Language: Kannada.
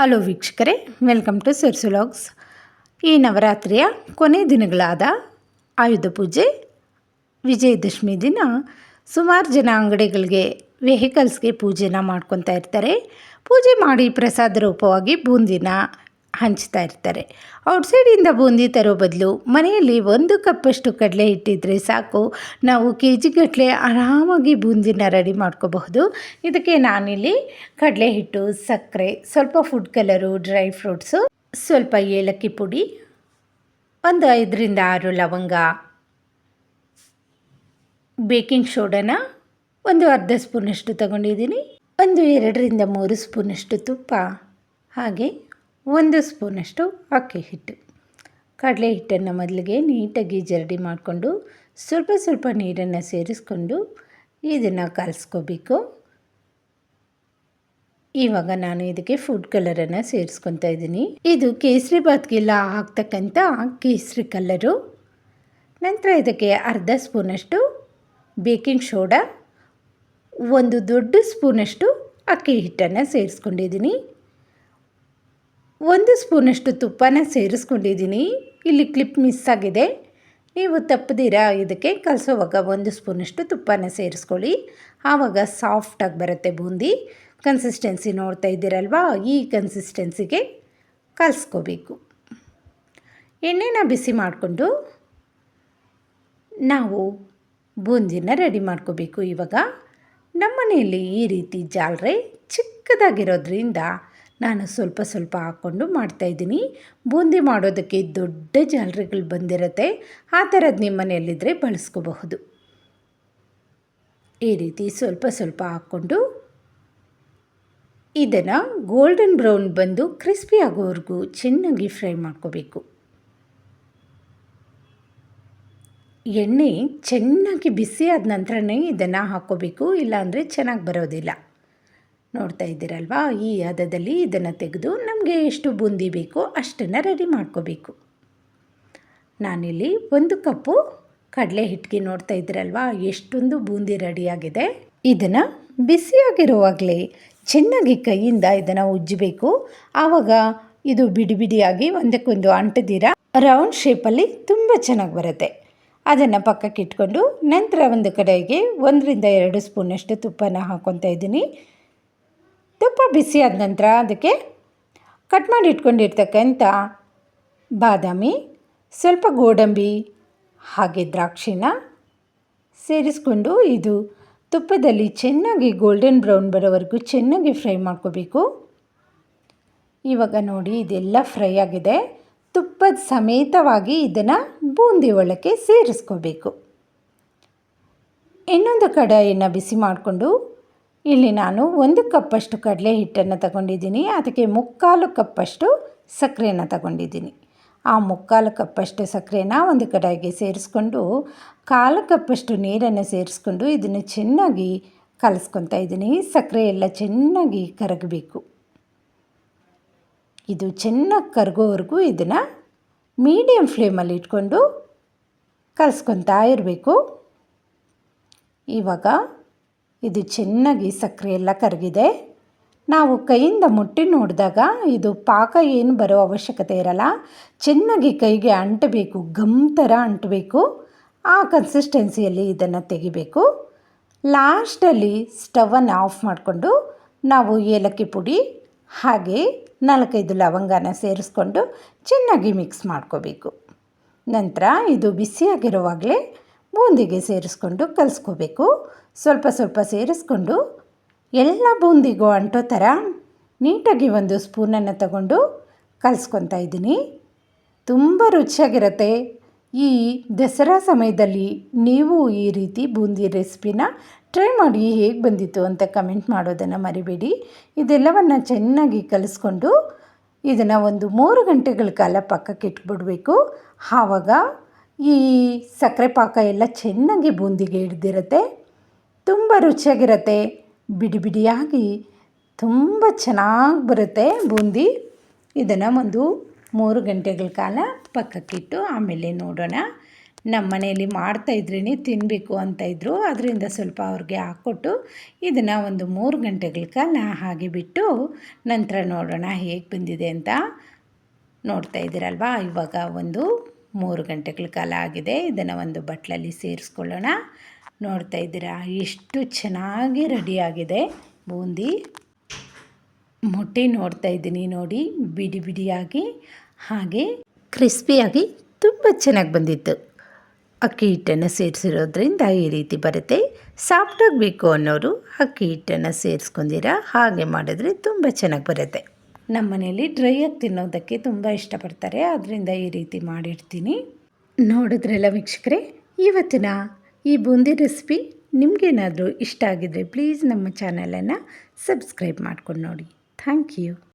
ಹಲೋ ವೀಕ್ಷಕರೇ ವೆಲ್ಕಮ್ ಟು ಸರ್ಸುಲಾಗ್ಸ್ ಈ ನವರಾತ್ರಿಯ ಕೊನೆ ದಿನಗಳಾದ ಆಯುಧ ಪೂಜೆ, ವಿಜಯದಶಮಿ ದಿನ, ಸುಮಾರು ಜನ ಅಂಗಡಿಗಳಿಗೆ ವೆಹಿಕಲ್ಸ್ಗೆ ಪೂಜೆನ ಮಾಡ್ಕೊತಾ ಇರ್ತಾರೆ. ಪೂಜೆ ಮಾಡಿ ಪ್ರಸಾದ ರೂಪವಾಗಿ ಬೂಂದಿನ ಹಂಚ್ತಾ ಇರ್ತಾರೆ. ಔಟ್ಸೈಡಿಂದ ಬೂಂದಿ ತರೋ ಬದಲು ಮನೆಯಲ್ಲಿ ಒಂದು ಕಪ್ಪಷ್ಟು ಕಡಲೆ ಇಟ್ಟಿದ್ರೆ ಸಾಕು. ನಾವು ಕೆ ಜಿಗಟ್ಟಲೆ ಆರಾಮಾಗಿ ಬೂಂದಿನ ರೆಡಿ ಮಾಡ್ಕೋಬಹುದು. ಇದಕ್ಕೆ ನಾನಿಲ್ಲಿ ಕಡಲೆ ಹಿಟ್ಟು, ಸಕ್ಕರೆ, ಸ್ವಲ್ಪ ಫುಡ್ ಕಲರು ಡ್ರೈ ಫ್ರೂಟ್ಸು ಸ್ವಲ್ಪ ಏಲಕ್ಕಿ ಪುಡಿ, ಒಂದು ಐದರಿಂದ ಆರು ಲವಂಗ ಬೇಕಿಂಗ್ ಸೋಡಾನ ಒಂದು ಅರ್ಧ ಸ್ಪೂನಷ್ಟು ತಗೊಂಡಿದ್ದೀನಿ. ಒಂದು ಎರಡರಿಂದ ಮೂರು ಸ್ಪೂನಷ್ಟು ತುಪ್ಪ, ಹಾಗೆ ಒಂದು ಸ್ಪೂನಷ್ಟು ಅಕ್ಕಿ ಹಿಟ್ಟು. ಕಡಲೆ ಹಿಟ್ಟನ್ನು ಮೊದಲಿಗೆ ನೀಟಾಗಿ ಜರಡಿ ಮಾಡಿಕೊಂಡು ಸ್ವಲ್ಪ ಸ್ವಲ್ಪ ನೀರನ್ನು ಸೇರಿಸ್ಕೊಂಡು ಇದನ್ನು ಕಲಿಸ್ಕೋಬೇಕು. ಇವಾಗ ನಾನು ಇದಕ್ಕೆ ಫುಡ್ ಕಲರನ್ನು ಸೇರಿಸ್ಕೊತಾ ಇದ್ದೀನಿ. ಇದು ಕೇಸರಿ ಬಾತ್ಗೆಲ್ಲ ಹಾಕ್ತಕ್ಕಂಥ ಕೇಸರಿ ಕಲರು ನಂತರ ಇದಕ್ಕೆ ಅರ್ಧ ಸ್ಪೂನಷ್ಟು ಬೇಕಿಂಗ್ ಸೋಡಾ ಒಂದು ದೊಡ್ಡ ಸ್ಪೂನಷ್ಟು ಅಕ್ಕಿ ಹಿಟ್ಟನ್ನು ಸೇರಿಸ್ಕೊಂಡಿದ್ದೀನಿ. ಒಂದು ಸ್ಪೂನಷ್ಟು ತುಪ್ಪನ ಸೇರಿಸ್ಕೊಂಡಿದ್ದೀನಿ. ಇಲ್ಲಿ ಕ್ಲಿಪ್ ಮಿಸ್ ಆಗಿದೆ. ನೀವು ತಪ್ಪದಿರಾ ಇದಕ್ಕೆ ಕಲಸೋವಾಗ ಒಂದು ಸ್ಪೂನಷ್ಟು ತುಪ್ಪನ ಸೇರಿಸ್ಕೊಳ್ಳಿ. ಆವಾಗ ಸಾಫ್ಟಾಗಿ ಬರುತ್ತೆ ಬೂಂದಿ. ಕನ್ಸಿಸ್ಟೆನ್ಸಿ ನೋಡ್ತಾ ಇದ್ದೀರಲ್ವಾ? ಈ ಕನ್ಸಿಸ್ಟೆನ್ಸಿಗೆ ಕಲಿಸ್ಕೋಬೇಕು. ಎಣ್ಣೆನ ಬಿಸಿ ಮಾಡಿಕೊಂಡು ನಾವು ಬೂಂದಿನ ರೆಡಿ ಮಾಡ್ಕೋಬೇಕು. ಇವಾಗ ನಮ್ಮನೆಯಲ್ಲಿ ಈ ರೀತಿ ಜಾಲರೆ ಚಿಕ್ಕದಾಗಿರೋದ್ರಿಂದ ನಾನು ಸ್ವಲ್ಪ ಸ್ವಲ್ಪ ಹಾಕ್ಕೊಂಡು ಮಾಡ್ತಾಯಿದ್ದೀನಿ ಬೂಂದಿ ಮಾಡೋದಕ್ಕೆ ದೊಡ್ಡ ಜಾಲರಿಗಳು ಬಂದಿರುತ್ತೆ. ಆ ಥರದ್ದು ನಿಮ್ಮ ಮನೆಯಲ್ಲಿದ್ದರೆ ಬಳಸ್ಕೋಬಹುದು. ಈ ರೀತಿ ಸ್ವಲ್ಪ ಸ್ವಲ್ಪ ಹಾಕ್ಕೊಂಡು ಇದನ್ನು ಗೋಲ್ಡನ್ ಬ್ರೌನ್ ಬಂದು ಕ್ರಿಸ್ಪಿ ಆಗೋವರೆಗೂ ಚೆನ್ನಾಗಿ ಫ್ರೈ ಮಾಡ್ಕೋಬೇಕು. ಎಣ್ಣೆ ಚೆನ್ನಾಗಿ ಬಿಸಿ ಆದ ನಂತರನೇ ಇದನ್ನು ಹಾಕ್ಕೋಬೇಕು. ಇಲ್ಲಾಂದರೆ ಚೆನ್ನಾಗಿ ಬರೋದಿಲ್ಲ. ನೋಡ್ತಾ ಇದ್ದೀರಲ್ವಾ? ಈ ಹದದಲ್ಲಿ ಇದನ್ನು ತೆಗೆದು ನಮಗೆ ಎಷ್ಟು ಬೂಂದಿ ಬೇಕೋ ಅಷ್ಟನ್ನು ರೆಡಿ ಮಾಡ್ಕೋಬೇಕು. ನಾನಿಲ್ಲಿ ಒಂದು ಕಪ್ಪು ಕಡಲೆ ಹಿಟ್ಟಿಗೆ ನೋಡ್ತಾ ಇದ್ದೀರಲ್ವಾ? ಎಷ್ಟೊಂದು ಬೂಂದಿ ರೆಡಿಯಾಗಿದೆ ಇದನ್ನು ಬಿಸಿಯಾಗಿರುವಾಗಲೇ ಚೆನ್ನಾಗಿ ಕೈಯಿಂದ ಇದನ್ನು ಉಜ್ಜಬೇಕು. ಆವಾಗ ಇದು ಬಿಡಿ ಬಿಡಿಯಾಗಿ ಒಂದಕ್ಕೊಂದು ಅಂಟದಿರ ರೌಂಡ್ ಶೇಪಲ್ಲಿ ತುಂಬ ಚೆನ್ನಾಗಿ ಬರುತ್ತೆ. ಅದನ್ನು ಪಕ್ಕಕ್ಕೆ ಇಟ್ಕೊಂಡು ನಂತರ ಒಂದು ಕಡೆಗೆ ಒಂದರಿಂದ ಎರಡು ಸ್ಪೂನಷ್ಟು ತುಪ್ಪನ ಹಾಕ್ಕೊತಾ ಇದ್ದೀನಿ. ತುಪ್ಪ ಬಿಸಿ ಆದ ನಂತರ ಅದಕ್ಕೆ ಕಟ್ ಮಾಡಿ ಇಟ್ಕೊಂಡಿರ್ತಕ್ಕಂಥ ಬಾದಾಮಿ, ಸ್ವಲ್ಪ ಗೋಡಂಬಿ ಹಾಗೆ ದ್ರಾಕ್ಷಿನ ಸೇರಿಸ್ಕೊಂಡು ಇದು ತುಪ್ಪದಲ್ಲಿ ಚೆನ್ನಾಗಿ ಗೋಲ್ಡನ್ ಬ್ರೌನ್ ಬರೋವರೆಗೂ ಚೆನ್ನಾಗಿ ಫ್ರೈ ಮಾಡ್ಕೋಬೇಕು. ಇವಾಗ ನೋಡಿ ಇದೆಲ್ಲ ಫ್ರೈ ಆಗಿದೆ. ತುಪ್ಪದ ಸಮೇತವಾಗಿ ಇದನ್ನು ಬೂಂದಿ ಒಳಕ್ಕೆ ಸೇರಿಸ್ಕೋಬೇಕು. ಇನ್ನೊಂದು ಕಡಾಯಿನ ಬಿಸಿ ಮಾಡಿಕೊಂಡು ಇಲ್ಲಿ ನಾನು ಒಂದು ಕಪ್ಪಷ್ಟು ಕಡಲೆ ಹಿಟ್ಟನ್ನು ತಗೊಂಡಿದ್ದೀನಿ, ಅದಕ್ಕೆ ಮುಕ್ಕಾಲು ಕಪ್ಪಷ್ಟು ಸಕ್ಕರೆಯನ್ನು ತಗೊಂಡಿದ್ದೀನಿ. ಆ ಮುಕ್ಕಾಲು ಕಪ್ಪಷ್ಟು ಸಕ್ಕರೆನ ಒಂದು ಕಡಾಯಿಗೆ ಸೇರಿಸ್ಕೊಂಡು, ಕಾಲು ಕಪ್ಪಷ್ಟು ನೀರನ್ನು ಸೇರಿಸ್ಕೊಂಡು ಇದನ್ನು ಚೆನ್ನಾಗಿ ಕಲಿಸ್ಕೊತಾ ಇದ್ದೀನಿ. ಸಕ್ಕರೆ ಎಲ್ಲ ಚೆನ್ನಾಗಿ ಕರಗಬೇಕು. ಇದು ಚೆನ್ನಾಗಿ ಕರಗೋವರೆಗೂ ಇದನ್ನು ಮೀಡಿಯಮ್ ಫ್ಲೇಮಲ್ಲಿ ಇಟ್ಕೊಂಡು ಕಲಸ್ಕೊತಾ ಇರಬೇಕು. ಇವಾಗ ಇದು ಚೆನ್ನಾಗಿ ಸಕ್ಕರೆ ಎಲ್ಲ ಕರಗಿದೆ. ನಾವು ಕೈಯಿಂದ ಮುಟ್ಟಿ ನೋಡಿದಾಗ ಇದು ಪಾಕ ಏನು ಬರೋ ಅವಶ್ಯಕತೆ ಇರಲ್ಲ. ಚೆನ್ನಾಗಿ ಕೈಗೆ ಅಂಟಬೇಕು ಗಮ್ ಥರ ಅಂಟಬೇಕು. ಆ ಕನ್ಸಿಸ್ಟೆನ್ಸಿಯಲ್ಲಿ ಇದನ್ನು ತೆಗಿಬೇಕು. ಲಾಸ್ಟಲ್ಲಿ ಸ್ಟವನ್ನು ಆಫ್ ಮಾಡಿಕೊಂಡು ನಾವು ಏಲಕ್ಕಿ ಪುಡಿ, ಹಾಗೆ ನಾಲ್ಕೈದು ಲವಂಗನ ಸೇರಿಸ್ಕೊಂಡು ಚೆನ್ನಾಗಿ ಮಿಕ್ಸ್ ಮಾಡ್ಕೋಬೇಕು. ನಂತರ ಇದು ಬಿಸಿಯಾಗಿರುವಾಗಲೇ ಬೂಂದಿಗೆ ಸೇರಿಸ್ಕೊಂಡು ಕಲಿಸ್ಕೋಬೇಕು. ಸ್ವಲ್ಪ ಸ್ವಲ್ಪ ಸೇರಿಸ್ಕೊಂಡು ಎಲ್ಲ ಬೂಂದಿಗೂ ಅಂಟೋ ಥರ ನೀಟಾಗಿ ಒಂದು ಸ್ಪೂನನ್ನು ತಗೊಂಡು ಕಲಿಸ್ಕೊತಾ ಇದ್ದೀನಿ. ತುಂಬ ರುಚಿಯಾಗಿರುತ್ತೆ. ಈ ದಸರಾ ಸಮಯದಲ್ಲಿ ನೀವು ಈ ರೀತಿ ಬೂಂದಿ ರೆಸಿಪಿನ ಟ್ರೈ ಮಾಡಿ ಹೇಗೆ ಬಂದಿತ್ತು ಅಂತ ಕಮೆಂಟ್ ಮಾಡೋದನ್ನು ಮರಿಬೇಡಿ. ಇದೆಲ್ಲವನ್ನು ಚೆನ್ನಾಗಿ ಕಲಿಸ್ಕೊಂಡು ಇದನ್ನು ಒಂದು ಮೂರು ಗಂಟೆಗಳ ಕಾಲ ಪಕ್ಕಕ್ಕೆ ಇಟ್ಬಿಡಬೇಕು. ಆವಾಗ ಈ ಸಕ್ಕರೆ ಪಾಕ ಎಲ್ಲ ಚೆನ್ನಾಗಿ ಬೂಂದಿಗೆ ಹಿಡ್ದಿರುತ್ತೆ. ತುಂಬ ರುಚಿಯಾಗಿರುತ್ತೆ. ಬಿಡಿ ಬಿಡಿಯಾಗಿ ತುಂಬ ಚೆನ್ನಾಗಿ ಬರುತ್ತೆ ಬೂಂದಿ. ಇದನ್ನು ಒಂದು ಮೂರು ಗಂಟೆಗಳ ಕಾಲ ಪಕ್ಕಕ್ಕಿಟ್ಟು ಆಮೇಲೆ ನೋಡೋಣ. ನಮ್ಮ ಮನೆಯಲ್ಲಿ ಮಾಡ್ತಾಯಿದ್ರೇ ತಿನ್ನಬೇಕು ಅಂತ ಇದ್ದರು ಅದರಿಂದ ಸ್ವಲ್ಪ ಅವ್ರಿಗೆ ಹಾಕ್ಕೊಟ್ಟು ಇದನ್ನು ಒಂದು ಮೂರು ಗಂಟೆಗಳ ಕಾಲ ಹಾಗೆ ಬಿಟ್ಟು ನಂತರ ನೋಡೋಣ ಹೇಗೆ ಬಂದಿದೆ ಅಂತ ನೋಡ್ತಾ ಇದ್ದೀರಲ್ವ? ಇವಾಗ ಒಂದು ಮೂರು ಗಂಟೆಗಳ ಕಾಲ ಆಗಿದೆ. ಇದನ್ನು ಒಂದು ಬಟ್ಲಲ್ಲಿ ಸೇರಿಸ್ಕೊಳ್ಳೋಣ. ನೋಡ್ತಾ ಇದ್ದೀರಾ? ಎಷ್ಟು ಚೆನ್ನಾಗಿ ರೆಡಿಯಾಗಿದೆ ಬೂಂದಿ. ಮೊಟ್ಟೆ ನೋಡ್ತಾ ಇದ್ದೀನಿ ನೋಡಿ, ಬಿಡಿ ಬಿಡಿಯಾಗಿ. ಹಾಗೆ ಕ್ರಿಸ್ಪಿಯಾಗಿ ತುಂಬ ಚೆನ್ನಾಗಿ ಬಂದಿತ್ತು. ಅಕ್ಕಿ ಹಿಟ್ಟನ್ನು ಸೇರಿಸಿರೋದ್ರಿಂದ ಈ ರೀತಿ ಬರುತ್ತೆ. ಸಾಫ್ಟಾಗಿ ಬೇಕು ಅನ್ನೋರು ಅಕ್ಕಿ ಹಿಟ್ಟನ್ನು ಸೇರಿಸ್ಕೊಂಡಿರಾ? ಹಾಗೆ ಮಾಡಿದ್ರೆ ತುಂಬ ಚೆನ್ನಾಗಿ ಬರುತ್ತೆ. ನಮ್ಮ ಮನೆಯಲ್ಲಿ ಡ್ರೈಯಾಗಿ ತಿನ್ನೋದಕ್ಕೆ ತುಂಬ ಇಷ್ಟಪಡ್ತಾರೆ. ಆದ್ದರಿಂದ ಈ ರೀತಿ ಮಾಡಿರ್ತೀನಿ. ನೋಡಿದ್ರಲ್ಲ ವೀಕ್ಷಕರೇ, ಇವತ್ತಿನ ಈ ಬೂಂದಿ ರೆಸಿಪಿ ನಿಮಗೇನಾದರೂ ಇಷ್ಟ ಆಗಿದ್ದರೆ ಪ್ಲೀಸ್ ನಮ್ಮ ಚಾನಲನ್ನು ಸಬ್ಸ್ಕ್ರೈಬ್ ಮಾಡ್ಕೊಂಡು ನೋಡಿ. Thank you